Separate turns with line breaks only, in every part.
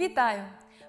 Вітаю!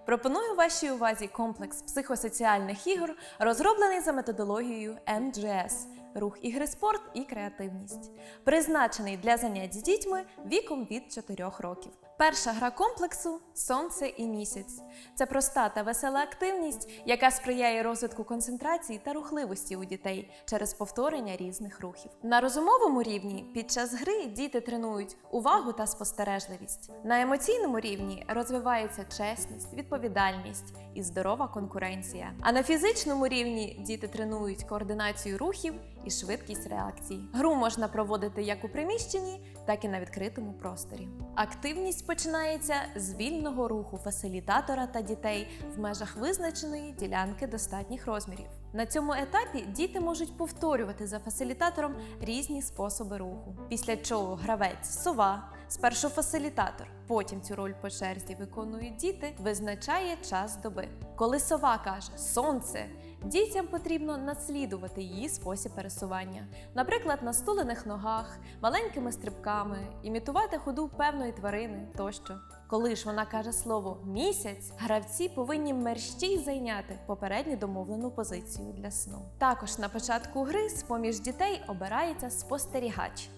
Пропоную вашій увазі комплекс психосоціальних ігор, розроблений за методологією MGS – рух ігри спорт і креативність, призначений для занять з дітьми віком від 4 років. Перша гра комплексу Сонце і місяць. Це проста та весела активність, яка сприяє розвитку концентрації та рухливості у дітей через повторення різних рухів. На розумовому рівні під час гри діти тренують увагу та спостережливість. На емоційному рівні розвивається чесність, відповідальність і здорова конкуренція. А на фізичному рівні діти тренують координацію рухів і швидкість реакцій. Гру можна проводити як у приміщенні, так і на відкритому просторі. Активність починається з вільного руху фасилітатора та дітей в межах визначеної ділянки достатніх розмірів. На цьому етапі діти можуть повторювати за фасилітатором різні способи руху. Після чого гравець сова, спершу фасилітатор, потім цю роль по черзі виконують діти, визначає час доби. Коли сова каже сонце, дітям потрібно наслідувати її спосіб пересування, наприклад, на стулених ногах, маленькими стрибками, імітувати ходу певної тварини тощо. Коли ж вона каже слово місяць, гравці повинні мерщій зайняти попередньо домовлену позицію для сну. Також на початку гри з поміж дітей обирається спостерігач,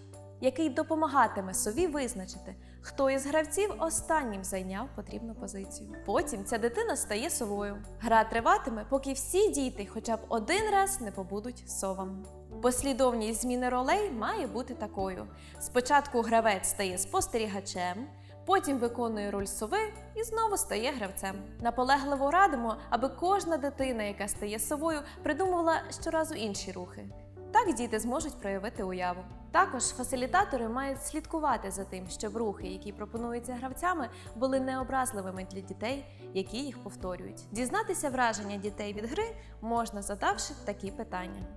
який допомагатиме сові визначити, хто із гравців останнім зайняв потрібну позицію. Потім ця дитина стає совою. Гра триватиме, поки всі діти хоча б один раз не побудуть совами. Послідовність зміни ролей має бути такою: спочатку гравець стає спостерігачем. Потім виконує роль сови і знову стає гравцем. Наполегливо радимо, аби кожна дитина, яка стає совою, придумувала щоразу інші рухи. Так діти зможуть проявити уяву. Також фасилітатори мають слідкувати за тим, щоб рухи, які пропонуються гравцями, були необразливими для дітей, які їх повторюють. Дізнатися враження дітей від гри можна, задавши такі питання: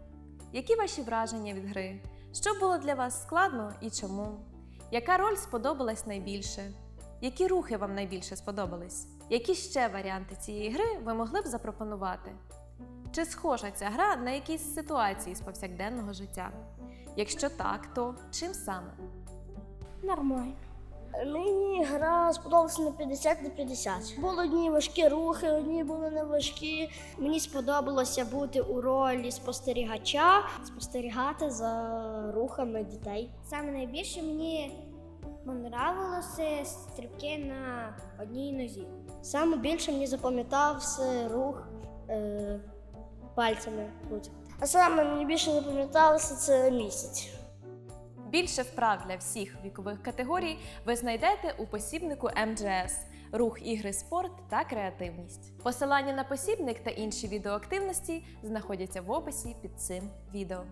які ваші враження від гри? Що було для вас складно і чому? Яка роль сподобалась найбільше? Які рухи вам найбільше сподобались? Які ще варіанти цієї гри ви могли б запропонувати? Чи схожа ця гра на якісь ситуації з повсякденного життя? Якщо так, то чим саме?
Нормально. Мені гра сподобалася на 50 на 50. Були одні важкі рухи, одні були не важкі. Мені сподобалося бути у ролі спостерігача, спостерігати за рухами дітей.
Саме найбільше мені понравилося стрибки на одній нозі.
Саме більше мені запам'ятався рух пальцями. крутити. А саме мені більше запам'яталося це місяць.
Більше вправ для всіх вікових категорій ви знайдете у посібнику МДС рух ігри спорт та креативність. Посилання на посібник та інші відеоактивності знаходяться в описі під цим відео.